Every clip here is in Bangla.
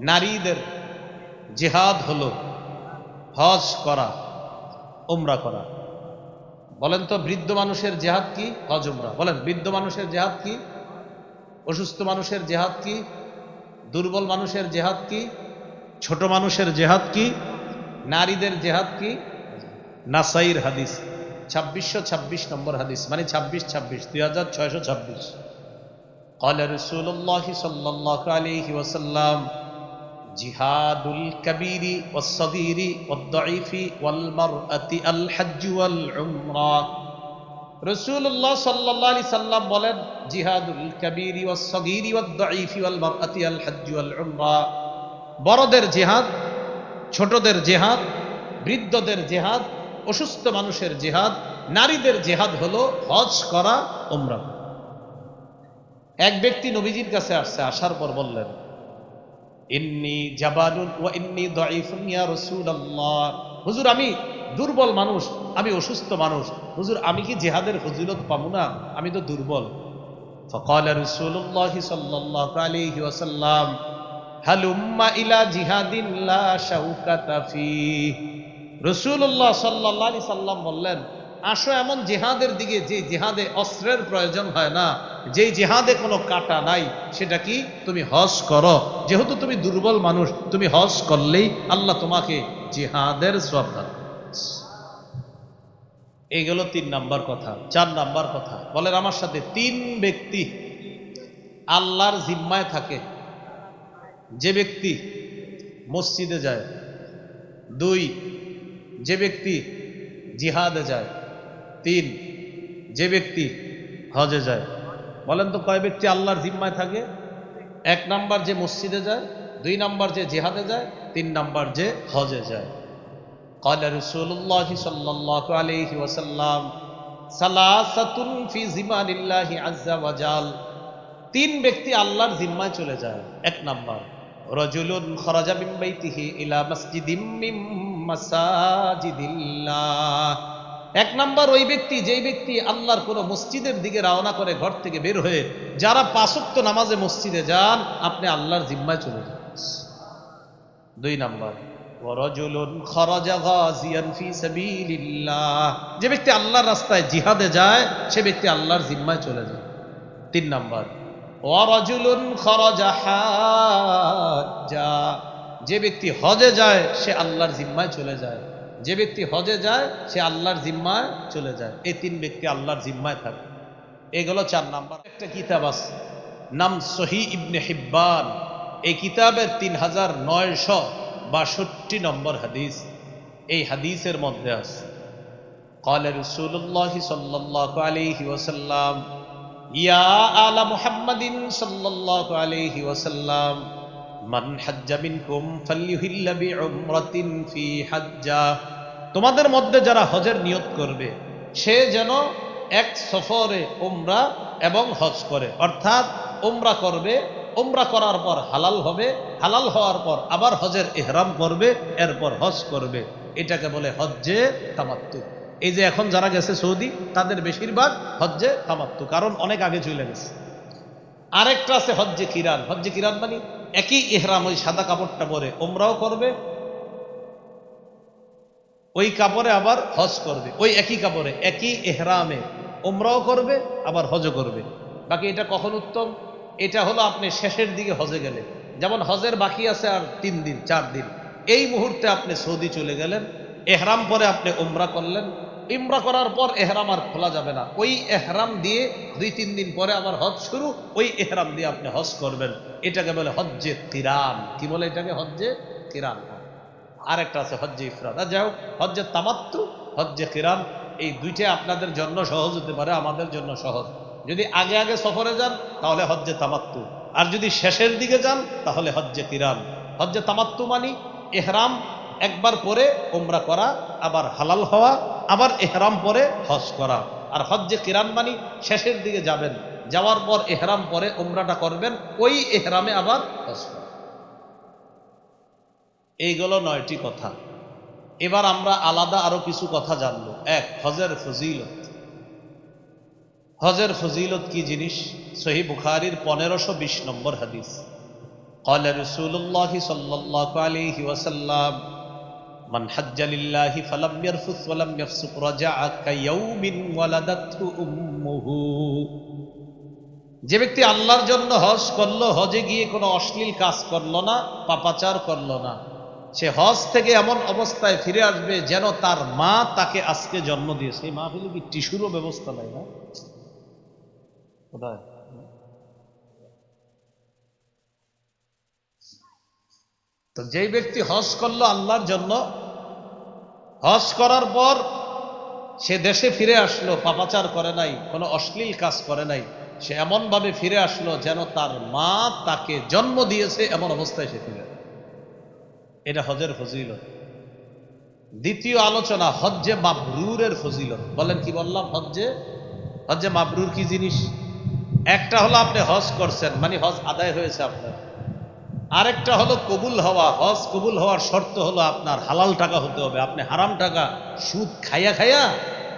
নারীদের জেহাদ হলো হজ করা উমরা করা বলেন তো বৃদ্ধ মানুষের জেহাদ কি হজ উমরা বলেন বৃদ্ধ মানুষের জেহাদ কি অসুস্থ মানুষের জেহাদ কি দুর্বল মানুষের জেহাদ কি ছোট মানুষের জেহাদ কি নারীদের জেহাদ কি নাসাইর হাদিস ছাব্বিশশো ছাব্বিশ নম্বর হাদিস মানে ছাব্বিশ ছাব্বিশ দুই হাজার ছয়শো ছাব্বিশ قال رسول الله صلى الله عليه وسلم জিহাদুল কবিরি ও সদিরি ওদ্দাইফি ওয়ালমার আতি আল হাজুয়াল উমরা রসুল্লাহ সাল্লাহ আলি সাল্লাম বলেন, জিহাদুল কবিরি ও সগিরি ওদ্দাইফি ওয়ালমার আতি আল হাজুয়াল উমরা বড়দের জেহাদ, ছোটদের জেহাদ, বৃদ্ধদের জেহাদ, অসুস্থ মানুষের জেহাদ, নারীদের জেহাদ হলো হজ করা ওমরা এক ব্যক্তি নবীজির কাছে আসছে, আসার পর বললেন ইন্নি জাবানুন ওয়া ইন্নি দাঈফুন ইয়া রাসূলুল্লাহ হুজুর আমি দুর্বল মানুষ আমি অসুস্থ মানুষ হুজুর আমি কি জিহাদের ফজিলত পাবো না আমি তো দুর্বল فقال رسول الله صلى الله عليه وسلم هلم إلى جهاد لا شوكة فيه রসুল্লাহ সাল্লাহ আলি সাল্লাম বললেন আসো এমন জেহাদের দিকে, যে জেহাদে অস্ত্রের প্রয়োজন হয় না। যেই জেহাদে কোনো কাটা নাই, সেটা কি? তুমি হজ করো। যেহেতু তুমি দুর্বল মানুষ, তুমি হজ করলেই আল্লাহ তোমাকে জেহাদের সব দান এই গেল তিন নাম্বার কথা, চার নাম্বার কথা। বলেন, আমার সাথে তিন ব্যক্তি আল্লাহর জিম্মায় থাকে। যে ব্যক্তি মসজিদে যায়, দুই, যে ব্যক্তি জিহাদে যায়। তিন যে ব্যক্তি হজে যায় বলেন তো কয় ব্যক্তি আল্লাহর জিম্মায় থাকে এক নাম্বার যে মসজিদে যায় দুই নাম্বার যে জিহাদে যায় তিন নাম্বার যে হজে যায় قال رسول الله صلى الله عليه وسلم ثلاثة في زمان الله عز وجل তিন ব্যক্তি আল্লাহর জিম্মায় চলে যায় এক নাম্বার রজুলুন খরাজা মিন বাইতিহি ইলা মাসজিদিম মিন মাসাজিদিল্লাহ এক নাম্বার ওই ব্যক্তি, যেই ব্যক্তি আল্লাহর কোন মসজিদের দিকে রওনা করে ঘর থেকে বের হয়ে যারা পাঁচক্ত নামাজে মসজিদে যান, আপনি আল্লাহর জিম্মায় চলে যান। দুই নাম্বার যে ব্যক্তি আল্লাহর রাস্তায় জিহাদে যায়, সে ব্যক্তি আল্লাহর জিম্মায় চলে যায়। তিন নাম্বার যে ব্যক্তি হজে যায়, সে আল্লাহর জিম্মায় চলে যায়। যে ব্যক্তি হজে যায় সে আল্লাহর জিম্মায় চলে যায় এই তিন ব্যক্তি আল্লাহর জিম্মায় থাকে এগুলো চার নাম্বার একটা কিতাব আছে নাম সহি ইবনে হিব্বান এই কিতাবের তিন হাজার নয়শো বাষট্টি নম্বর হাদিস এই হাদিসের মধ্যে আছে قال رسول الله صلى الله عليه وسلم يا آل محمد صلى الله عليه وسلم মান হাজ্জা মিনকুম ফাল্লিহিল্লা ফি হাজ্জা। তোমাদের মধ্যে যারা হজের নিয়ত করবে, সে যেন এক সফরে ওমরা এবং হজ করে। অর্থাৎ ওমরা করবে ওমরা করার পর হালাল হবে, হালাল হওয়ার পর আবার হজের এহরাম করবে, এরপর হজ করবে। এটাকে বলে হজ্জে তামাত্তু এই যে এখন যারা গেছে সৌদি, তাদের বেশিরভাগ হজ্জে তামাত্তু কারণ অনেক আগে চলে গেছে। আরেকটা আছে হজ্জে কিরান। হজ্জে কিরান মানে একই এহরাম, ওই সাদা কাপড়টা পরে। ওমরাও করবে, ওই কাপড়ে আবার হজ করবে, ওই একই কাপড়ে, একই এহরামে। ওমরাও করবে, আবার হজও করবে। বাকি এটা কখন উত্তম? এটা হলো আপনি শেষের দিকে হজে গেলে যেমন হজের বাকি আছে আর তিন দিন, চার দিন। এই মুহূর্তে আপনি সৌদি চলে গেলেন, এহরাম পরে আপনি ওমরা করলেন। ইমরা করার পর এহরাম আর খোলা যাবে না। ওই এহরাম দিয়ে দুই, তিন দিন পরে আবার হজ শুরু, ওই এহরাম দিয়ে আপনি হজ করবেন। এটাকে বলে হজ্জে তিরান। কি বলে এটাকে? হজ্জে তিরান। আর একটা আছে হজ্জে ইফরাদ আর যাই হোক, হজ্জে তামাত্তু, হজ্জে কিরান এই দুইটা আপনাদের জন্য সহজ হতে পারে, আমাদের জন্য সহজ। যদি আগে আগে সফরে যান, তাহলে হজ্জে তামাত্তু। আর যদি শেষের দিকে যান, তাহলে হজ্জে কিরান হজ্জে তামাত্তু মানি, এহরাম একবার পরে ওমরা করা আবার হালাল হওয়া আবার এহরাম পরে হজ করা আর হজ্জে কিরান মানি শেষের দিকে যাবেন যাওয়ার পর এহরাম পরে ওমরাটা করবেন ওই এহরামে আবার হজ করা এইগুলো নয়টি কথা এবার আমরা আলাদা আরো কিছু কথা জানবো এক হজের ফজিলত হজের ফজিলত কি জিনিস সহি বুখারির পনেরোশো বিশ নম্বর হাদিস قال رسول الله صلى الله عليه وسلم মান হাজ্জালিল্লাহি ফালাম ইয়ারফুস যে ব্যক্তি আল্লাহর জন্য হজ করল, হজে গিয়ে কোনো অশ্লীল কাজ করল না, পাপাচার করল না, সে হজ থেকে এমন অবস্থায় ফিরে আসবে যেন তার মা তাকে আজকে জন্ম দিয়েছে। মা ফেলে কি টিস্যুরও ব্যবস্থা নাই না? কোথায়? তো যেই ব্যক্তি হজ করল আল্লাহর জন্য, হজ করার পর সে দেশে ফিরে আসলো, পাপাচার করে নাই, কোনো অশ্লীল কাজ করে নাই, সে এমনভাবে ফিরে আসলো যেন তার মা তাকে জন্ম দিয়েছে এমন অবস্থায় সে ফিরে এটা হজের ফজিলত। দ্বিতীয় আলোচনা, হজ্জে মাবরুরের ফজিলত। বলেন কি বললাম, হজ্জে? হজ্জে মাবরুর কি জিনিস? একটা হলো আপনি হজ করছেন মানে হজ আদায় হয়েছে আপনার। আরেকটা হলো কবুল হওয়া, হজ কবুল হওয়ার শর্ত হলো আপনার হালাল টাকা হতে হবে। আপনি হারাম টাকা সুদ খাইয়া খাইয়া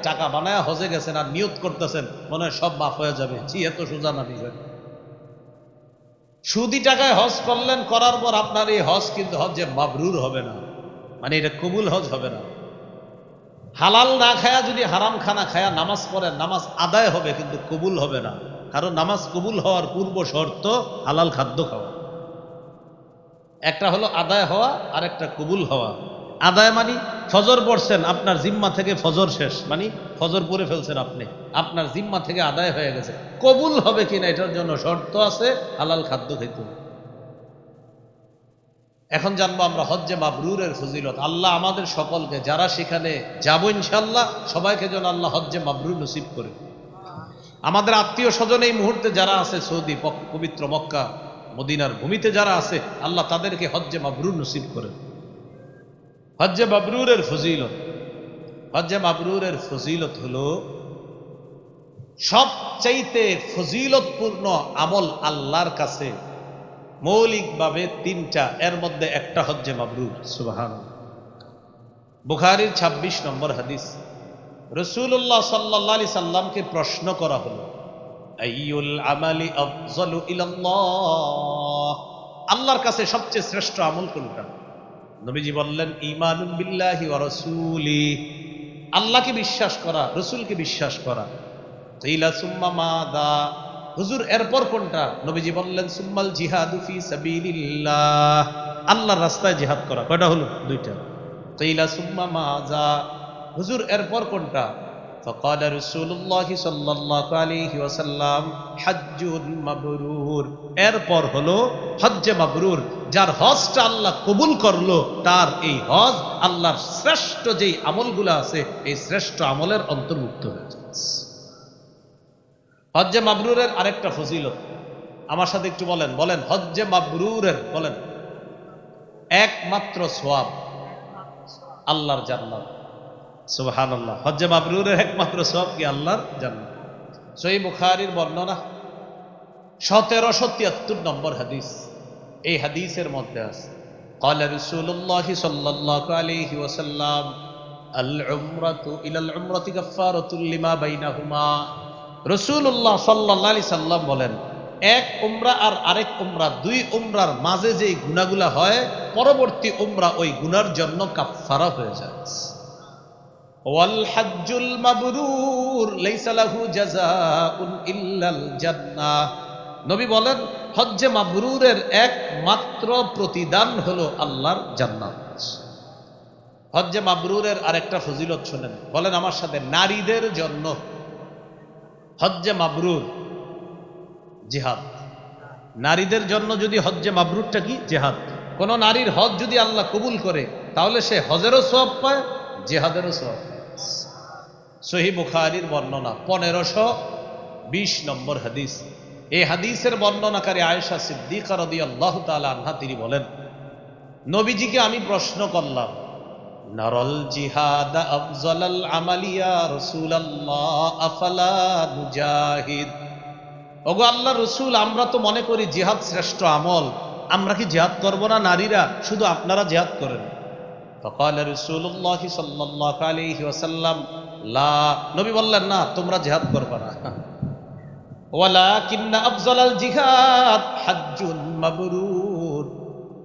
টাকা বানায়া হজে গেছেন আর নিয়ত করতেছেন, মনে হয় সব মাফ হয়ে যাবে। জি এত সোজা না বিষয়। সুদি টাকায় হজ করলেন, করার পর আপনার এই হজ কিন্তু হজে মাবরুর হবে না। মানে এটা কবুল হজ হবে না। হালাল না খায়া যদি হারাম খানা খায়া নামাজ পড়েন, নামাজ আদায় হবে কিন্তু কবুল হবে না। কারণ নামাজ কবুল হওয়ার পূর্ব শর্ত হালাল খাদ্য খাওয়া। একটা হলো আদায় হওয়া আর একটা কবুল হওয়া। আদায় মানি ফজর পড়ছেন, আপনার জিম্মা থেকে ফজর শেষ। মানে ফজর পরে ফেলছেন আপনি। আপনার জিম্মা থেকে আদায় হয়ে গেছে। কবুল হবে কিনা এটার জন্য শর্ত আছে, হালাল খাদ্য খেতে এখন জানব আমরা হজ্জে মাবরুরের ফজিলত। আল্লাহ আমাদের সকলকে, যারা সেখানে যাব ইনশাল্লাহ সবাইকে যেন আল্লাহ হজ্জে মাবরুর নসিব করে। আমাদের আত্মীয় স্বজন এই মুহূর্তে যারা আছে সৌদি পবিত্র মক্কা মদিনার ভূমিতে যারা আছে, আল্লাহ তাদেরকে হজ্জে মাবরুর নসিব করে। হজ্জে মাবরুরের ফজিলত। হজ্জে মাবরুরের ফজিলত হলো, সবচাইতে ফজিলতপূর্ণ আমল আল্লাহর কাছে মৌলিকভাবে তিনটা, এর মধ্যে একটা হজ্জে মাবরুর। সুবাহান বুখারির ২৬ নম্বর হাদিস। রসুল্লাহ সাল্লাহ সাল্লামকে প্রশ্ন করা হলো আইয়ুল আমালি আফজলু ইলাল্লাহ। আল্লাহর কাছে সবচেয়ে শ্রেষ্ঠ আমল কোনটা? নবীজি বললেন ইমানুন বিল্লাহি ওয়া রাসূলি। আল্লাহকে বিশ্বাস করা, রসুলকে বিশ্বাস করা। কিলা সুম্মা মাদা? হুজুর, এরপর কোনটা? নবীজি বললেন, সুম্মাল জিহাদু ফি সাবিলিল্লাহ। আল্লাহর রাস্তায় জিহাদ করা। কয়টা হলো? দুইটা। কিলা সুম্মা মাজা হুজুর, এরপর কোনটা? فقال رسول الله صلى الله عليه وسلم حج مبرور এরপর হলো হজ্জে মাবরুর যার হজটা আল্লাহ কবুল করলো তার এই হজ আল্লাহর শ্রেষ্ঠ যেই আমলগুলো আছে এই শ্রেষ্ঠ আমলের অন্তর্ভুক্ত হয়েছে হজ্জে মাবরুরের আরেকটা ফজিলত আমার সাথে একটু বলেন বলেন হজ্জে মাবরুরের বলেন একমাত্র সোয়াব আল্লাহর জান্নাত সুবহান আল্লাহ হজ্জে মাবরুরের একমাত্র সোয়াব কি আল্লাহর জান্নাত সই বুখারির বর্ণনা সতেরোশো তিয়াত্তর নম্বর হাদিস এই হাদিসের মধ্যে আছে قال رسول الله صلى الله عليه وسلم العمرة إلى العمرة كفارة لما بينهما রসুল্লাহ সাল্লাহ আলি সাল্লাম বলেন এক উমরা আর আরেক উমরা দুই উমরার মাঝে যেই গুণাগুলা হয় পরবর্তী উমরা ওই গুনার জন্য কাফারা হয়ে যায় মাবরুর নবী বলেন, হজ্জে মাবরুরের একমাত্র প্রতিদান হলো আল্লাহর জান্নাত। হজ্জে মাবরুরের আরেকটা ফজিলত শোনেন, বলেন, আমার সাথে নারীদের জন্য হজ্জে মাবরুর জিহাদ। নারীদের জন্য যদি হজ্জে মাবরুরটা কি? জেহাদ। কোন নারীর হজ যদি আল্লাহ কবুল করে, তাহলে সে হজেরও সব পায়, জেহাদেরও সব সহি বুখারির বর্ণনা। পনেরোশো বিশ নম্বর হাদিস। এই হাদিসের বর্ণনাকারী আয়েশা সিদ্দিক আল্লাহ আনহা তিনি বলেন, নবীজিকে আমি প্রশ্ন করলাম, নরল জিহাদ আফজল আমালিয়া রসুল আফালা ওগো আল্লাহ রসুল, আমরা তো মনে করি জিহাদ শ্রেষ্ঠ আমল। আমরা কি জিহাদ করব না নারীরা? শুধু আপনারা জিহাদ করেন। তখন রসুল্লাহ সাল্লাহ আলহি ওসাল্লাম লা, নবী বললেন, না, তোমরা জেহাদ করবে না। ওয়ালাকিন্না আফজালাল জিহাদ হাজ্জুল মাবরুর।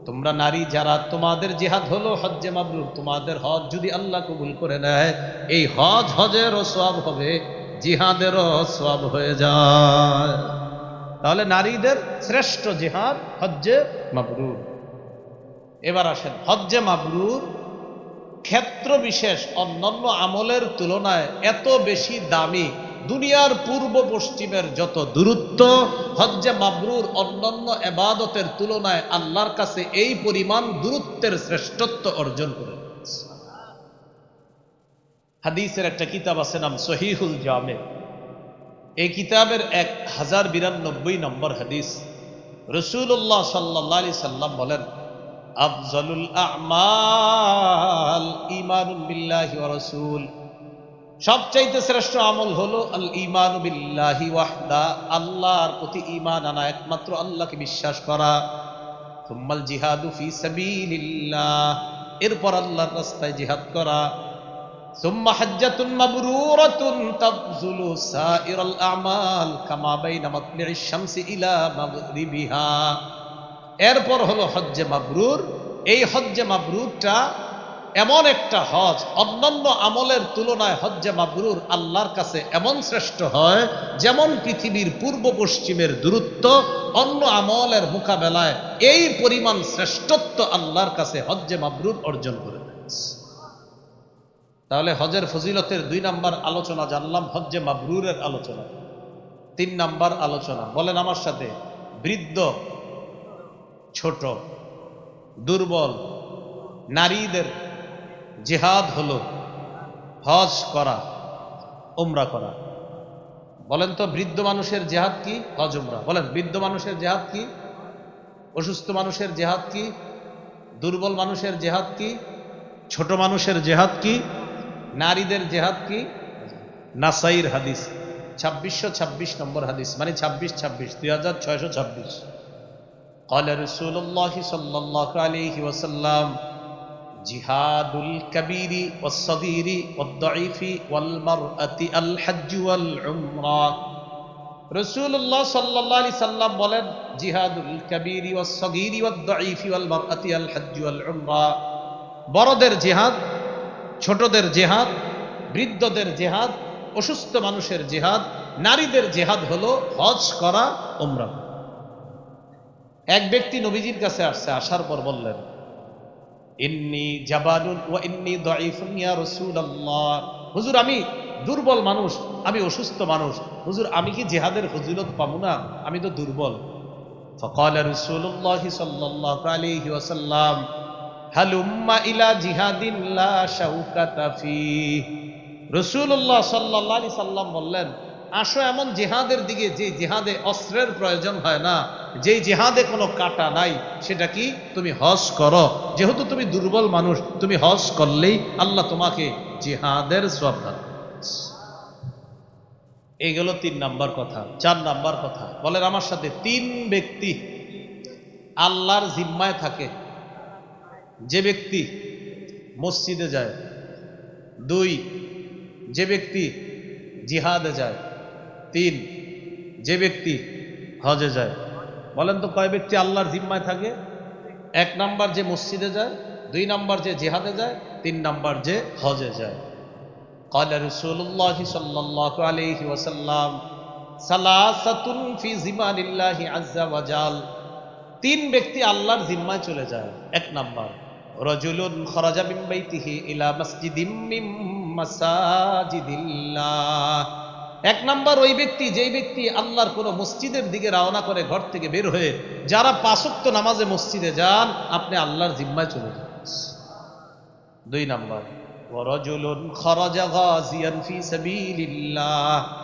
তোমরা নারী যারা, তোমাদের জিহাদ হলো হজ্জে মাবরুর। তোমাদের হজ যদি আল্লাহ কবুল করে নেয়, এই হজ হজেরও সব হবে, জিহাদেরও সব হয়ে যায়। তাহলে নারীদের শ্রেষ্ঠ জিহাদ হজ্জে মাবরুর। এবার আসেন, হজ্জে মাবরুর ক্ষেত্র বিশেষ অন্যান্য আমলের তুলনায় এত বেশি দামি। দুনিয়ার পূর্ব পশ্চিমের যত দূরত্ব, হজ্জে মাবরুর অন্যান্য এবাদতের তুলনায় আল্লাহর কাছে এই পরিমাণ দূরত্বের শ্রেষ্ঠত্ব অর্জন করে। হাদিসের একটা কিতাব আছে নাম সহিহুল জামে। এই কিতাবের এক হাজার বিরানব্বই নম্বর হাদিস। রসুল্লাহ সাল্লাহ সাল্লাম বলেন আফজলুল আমাল ইমানুল বিল্লাহি ওয়া রাসূল সবচাইতে শ্রেষ্ঠ আমল হলো আল ইমান বিল্লাহি ওয়াহদা আল্লাহর প্রতি ঈমান আনা একমাত্র আল্লাহকে বিশ্বাস করা থুম্মাল জিহাদু ফি সাবিলিল্লাহ এরপর আল্লাহর রাস্তায় জিহাদ করা ثم حجة مبرورة تبذل سائر الأعمال كما بين مطلع الشمس إلى مغربها এরপর হলো হজ্জে মাবরুর। এই হজ্জে মাবরুরটা এমন একটা হজ, অন্যান্য আমলের তুলনায় হজ্জে মাবরুর আল্লাহর কাছে এমন শ্রেষ্ঠ হয়, যেমন পৃথিবীর পূর্ব পশ্চিমের দূরত্ব, অন্য আমলের মোকাবেলায় এই পরিমাণ শ্রেষ্ঠত্ব আল্লাহর কাছে হজ্জে মাবরুর অর্জন করে তাহলে হজের ফজিলতের দুই নাম্বার আলোচনা জানলাম, হজ্জে মাবরুরের আলোচনা। তিন নাম্বার আলোচনা, বলেন আমার সাথে, বৃদ্ধ ছোট, দুর্বল, নারীদের জেহাদ হলো হজ করা, উমরা করা। বলেন তো, বৃদ্ধ মানুষের জেহাদ কি? হজ, উমরা। বলেন, বৃদ্ধ মানুষের জেহাদ কি? অসুস্থ মানুষের জেহাদ কি? দুর্বল মানুষের জেহাদ কি? ছোট মানুষের জেহাদ কি? নারীদের জেহাদ কি? নাসাইর হাদিস, ছাব্বিশশো ছাব্বিশ নম্বর হাদিস মানে ছাব্বিশ ছাব্বিশ, দুই হাজার ছয়শো ছাব্বিশ। قال رسول الله صلى الله عليه وسلم جهاد الكبير والصغير والضعيف والمرأة الحج والعمرة রসুল্লাহ সাল্লাহ আলি সাল্লাম বলেন জিহাদুল কবির ওয়াসগীর ওয়াদ্দাঈফ ওয়াল মারআতি আল হজ্জ ওয়াল উমরা বড়দের জিহাদ ছোটদের জেহাদ বৃদ্ধদের জেহাদ অসুস্থ মানুষের জেহাদ নারীদের জেহাদ হলো হজ করা ওমরা এক ব্যক্তি নবীজির কাছে আসছে আসার পর বললেন ইন্নি জাবানুন ওয়া ইন্নি দাঈফুন ইয়া রাসূলুল্লাহ হুজুর আমি দুর্বল মানুষ আমি অসুস্থ মানুষ হুজুর আমি কি জিহাদের ফজিলত পাবো না আমি তো দুর্বল فقال رسول الله صلى الله عليه وسلم হালুম্মা ইলা জিহাদিন লা শাউকাতা ফিহ রাসূলুল্লাহ সাল্লাল্লাহু আলাইহি সাল্লাম বললেন আসো এমন জেহাদের দিকে, যে জেহাদে অস্ত্রের প্রয়োজন হয় না। যেই জেহাদে কোনো কাটা নাই, সেটা কি? তুমি হজ করো। যেহেতু তুমি দুর্বল মানুষ, তুমি হজ করলেই আল্লাহ তোমাকে জেহাদের সব দান এই গেল তিন নাম্বার কথা, চার নাম্বার কথা। বলেন আমার সাথে তিন ব্যক্তি আল্লাহর জিম্মায় থাকে। যে ব্যক্তি মসজিদে যায়। দুই, যে ব্যক্তি জিহাদে যায়। তিন যে ব্যক্তি হজে যায় বলেন তো কয় ব্যক্তি আল্লাহর জিম্মায় থাকে এক নাম্বার যে মসজিদে যায় দুই নাম্বার যে জিহাদে যায় তিন নাম্বার যে হজে যায় قال رسول الله صلى الله عليه وسلم ثلاثه في زمان الله عز وجل তিন ব্যক্তি আল্লাহর জিম্মায় চলে যায় এক নাম্বার রজুলুন খরাজা মিন বাইতিহি ইলা মাসজিদিম মিন মাসাজিদিল্লাহ এক নাম্বার ওই ব্যক্তি, যেই ব্যক্তি আল্লাহর কোন মসজিদের দিকে রওনা করে ঘর থেকে বের হয়ে যারা পাঁচক্ত নামাজে মসজিদে যান, আপনি আল্লাহর জিম্মায় চলে যান। দুই নাম্বার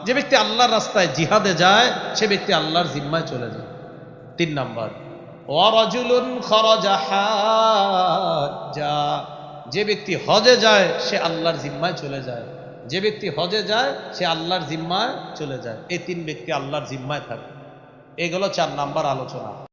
যে ব্যক্তি আল্লাহর রাস্তায় জিহাদে যায়, সে ব্যক্তি আল্লাহর জিম্মায় চলে যায়। তিন নাম্বার, ওয়ারাজুলুন খরাজা যে ব্যক্তি হজে যায়, সে আল্লাহর জিম্মায় চলে যায়। যে ব্যক্তি হজে যায়, সে আল্লাহর জিম্মায় চলে যায়। এই তিন ব্যক্তি আল্লাহর জিম্মায় থাকে। এগুলো চার নাম্বার আলোচনা।